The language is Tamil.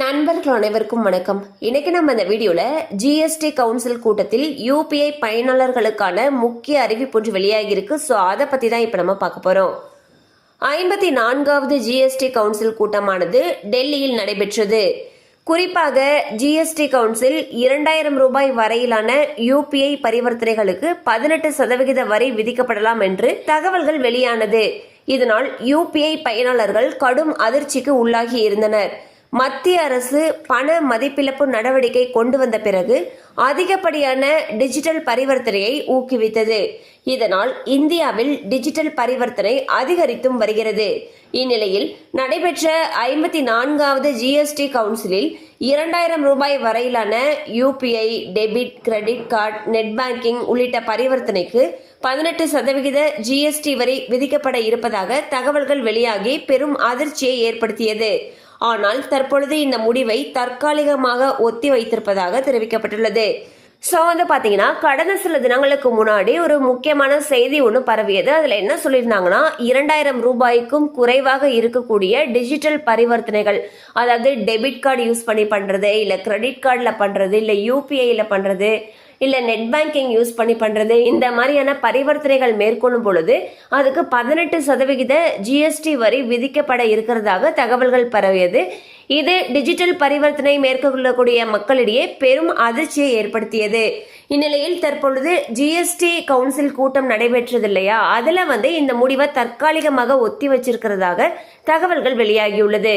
நண்பர்கள் அனைவருக்கும் வணக்கம். இன்னைக்கு நம்ம இந்த வீடியோல ஜிஎஸ்டி கவுன்சில் கூட்டத்தில் யூபிஐ பயனாளர்களுக்கான முக்கிய அறிவிப்பு ஒன்று வெளியாகியிருக்கு ஸோ அதை பத்தி தான் இப்போ நம்ம பார்க்க போறோம். ஐம்பத்தி நான்காவது ஜிஎஸ்டி கவுன்சில் கூட்டமானது டெல்லியில் நடைபெற்றது. குறிப்பாக ஜிஎஸ்டி கவுன்சில் இரண்டாயிரம் ரூபாய் வரையிலான யூபிஐ பரிவர்த்தனைகளுக்கு பதினெட்டு சதவிகித வரி விதிக்கப்படலாம் என்று தகவல்கள் வெளியானது. இதனால் யூபிஐ பயனாளர்கள் கடும் அதிர்ச்சிக்கு உள்ளாகி இருந்தனர். மத்திய அரசு பண மதிப்பிழப்பு நடவடிக்கை கொண்டு வந்த பிறகு அதிகப்படியான டிஜிட்டல் பரிவர்த்தனையை ஊக்குவித்தது. இதனால் இந்தியாவில் டிஜிட்டல் பரிவர்த்தனை அதிகரித்தும் வருகிறது. இந்நிலையில் நடைபெற்ற ஐம்பத்தி நான்காவது ஜிஎஸ்டி கவுன்சிலில் இரண்டாயிரம் ரூபாய் வரையிலான UPI debit credit card net banking உள்ளிட்ட பரிவர்த்தனைக்கு பதினெட்டு சதவிகித ஜிஎஸ்டி வரி விதிக்கப்பட இருப்பதாக தகவல்கள் வெளியாகி பெரும் அதிர்ச்சியை ஏற்படுத்தியது. ஆனால் தற்பொழுது இந்த முடிவை தற்காலிகமாக ஒத்தி வைத்திருப்பதாக தெரிவிக்கப்பட்டுள்ளது. ஸோ வந்து பார்த்தீங்கன்னா கடந்த சில தினங்களுக்கு முன்னாடி ஒரு முக்கியமான செய்தி ஒன்று பரவியது. அதில் என்ன சொல்லியிருந்தாங்கன்னா இரண்டாயிரம் ரூபாய்க்கும் குறைவாக இருக்கக்கூடிய டிஜிட்டல் பரிவர்த்தனைகள் அதாவது டெபிட் கார்டு யூஸ் பண்ணி பண்ணுறது இல்லை கிரெடிட் கார்டில் பண்ணுறது இல்லை யூபிஐயில் பண்ணுறது இல்லை நெட் பேங்கிங் யூஸ் பண்ணி பண்ணுறது இந்த மாதிரியான பரிவர்த்தனைகள் மேற்கொள்ளும் பொழுது அதுக்கு பதினெட்டு சதவிகித ஜிஎஸ்டி வரி விதிக்கப்பட இருக்கிறதாக தகவல்கள் பரவியது. இது டிஜிட்டல் பரிவர்த்தனை மேற்கொள்ளக்கூடிய மக்களிடையே பெரும் அதிர்ச்சியை ஏற்படுத்தியது. இந்நிலையில் தற்பொழுது ஜிஎஸ்டி கவுன்சில் கூட்டம் நடைபெற்றது இல்லையா அதில் வந்து இந்த முடிவை தற்காலிகமாக ஒத்தி வச்சிருக்கிறதாக தகவல்கள் வெளியாகியுள்ளது.